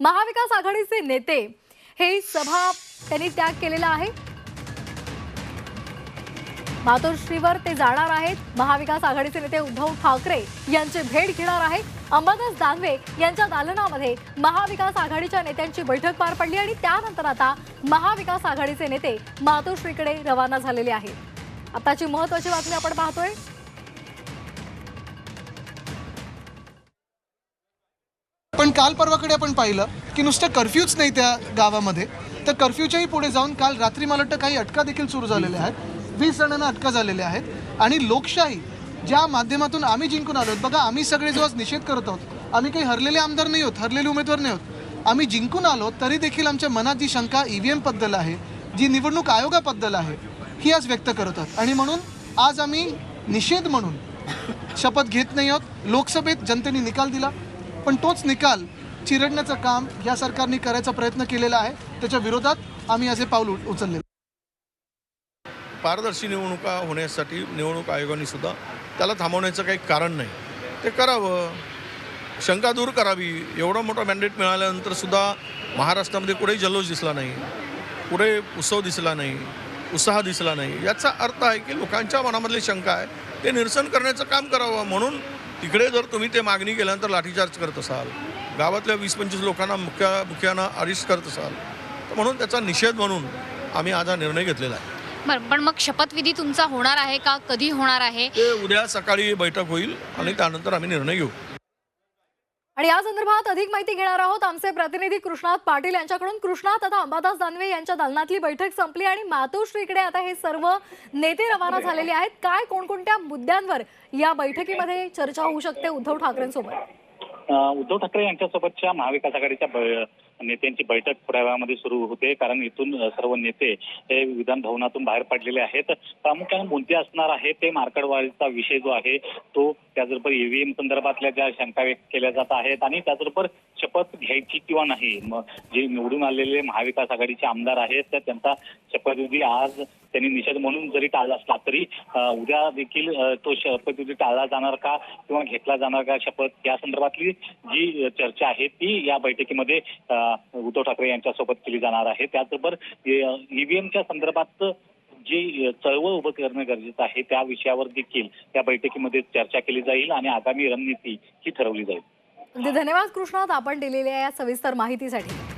महाविकास आघाडीचे नेते हे सभा त्यांनी त्याग केलेला आहे. मातोश्रीवर ते जाणार आहेत. महाविकास आघाडीचे नेते उद्धव ठाकरे यांची भेट घेणार आहेत. अंबादास दानवे यांच्या दालनामध्ये महाविकास आघाडीच्या नेत्यांची बैठक पार पडली आणि त्यानंतर आता महाविकास आघाडीचे नेते मातोश्रीकडे रवाना झालेले आहेत. आताची महत्वाची बातमी आपण पाहतोय. पण काल परवाकडे आपण पाहिलं की नुसतं कर्फ्यूच नाही त्या गावामध्ये. तर कर्फ्यूच्याही पुढे जाऊन काल रात्री मला वाटतं काही अटका देखील सुरू झालेल्या आहेत. वीस जणांना अटका झालेल्या आहेत. आणि लोकशाही ज्या माध्यमातून आम्ही जिंकून आलो आहोत. बघा आम्ही सगळे जो आज निषेध करत आहोत आम्ही काही हरलेले आमदार नाही आहोत हरलेले उमेदवार नाही आहोत. आम्ही जिंकून आलो तरी देखील आमच्या मनात जी शंका ई व्ही एमबद्दल आहे जी निवडणूक आयोगाबद्दल आहे ही आज व्यक्त करत आहोत. आणि म्हणून आज आम्ही निषेध म्हणून शपथ घेत नाही आहोत. लोकसभेत जनतेने निकाल दिला. पण तोच निकाल चिरडण्याचं काम या सरकारने करायचा प्रयत्न केलेला आहे. त्याच्या विरोधात आम्ही असे पाऊल उचलले पारदर्शी निवडणुका होण्यासाठी निवडणूक आयोगाने सुद्धा त्याला थांबवण्याचं काही कारण नाही. ते करावं. शंका दूर करावी. एवढा मोठा मॅन्डेट मिळाल्यानंतर सुद्धा महाराष्ट्रामध्ये कुठेही जल्लोष दिसला नाही. कुठे उत्सव दिसला नाही. उत्साह दिसला नाही. याचा अर्थ आहे की लोकांच्या मनामधली शंका आहे. ते निरसन करण्याचं काम करावं म्हणून तिकडे जर तुम्ही ते मागणी केल्यानंतर लाठीचार्ज करत असाल गावातल्या वीस पंचवीस लोकांना मुख्या मुख्यानं अरेस्ट करत असाल तर म्हणून त्याचा निषेध म्हणून आम्ही आज हा निर्णय घेतलेला आहे. बरं पण मग शपथविधी तुमचा होणार आहे का? कधी होणार आहे? ते उद्या सकाळी बैठक होईल आणि त्यानंतर आम्ही निर्णय घेऊ. आणि या संदर्भात अधिक माहिती घेणार आहोत आमचे प्रतिनिधी कृष्णात पाटील यांच्याकडून. कृष्णात आता अंबादास दानवे यांच्या दालनातली बैठक संपली आणि मातोश्रीकडे आता हे सर्व नेते रवाना झालेले आहेत. काय कोणकोणत्या मुद्द्यांवर या बैठकीमध्ये चर्चा होऊ शकते उद्धव ठाकरेंसोबत? उद्धव ठाकरे यांच्यासोबतच्या महाविकास आघाडीच्या नेत्यांची बैठक थोड्या वेळामध्ये सुरू होते. कारण इथून सर्व नेते हे विधान भवनातून बाहेर पडलेले आहेत. प्रामुख्याने मुद्दे असणार आहे ते मार्कडवाडीचा विषय जो आहे तो त्याचबरोबर ईव्हीएम संदर्भातल्या ज्या शंका व्यक्त केल्या जात आहेत आणि त्याचबरोबर शपथ घ्यायची किंवा नाही. मग जे निवडून आलेले महाविकास आघाडीचे आमदार आहेत तर त्यांचा शपथविधी आज त्यांनी निषेध म्हणून जरी टाळला असला तरी उद्या देखील तो शपथविधी टाळला जाणार का किंवा घेतला जाणार का शपथ या संदर्भातली जी चर्चा आहे ती या बैठकीमध्ये उद्धव ठाकरे यांच्यासोबत केली जाणार आहे. त्याचबरोबर ईव्हीएमच्या संदर्भात जी चळवळ उभं करणं गरजेचं आहे त्या विषयावर देखील या बैठकीमध्ये चर्चा केली जाईल आणि आगामी रणनीती ही ठरवली जाईल. म्हणजे धन्यवाद कृष्णात आपण दिलेल्या या सविस्तर माहितीसाठी.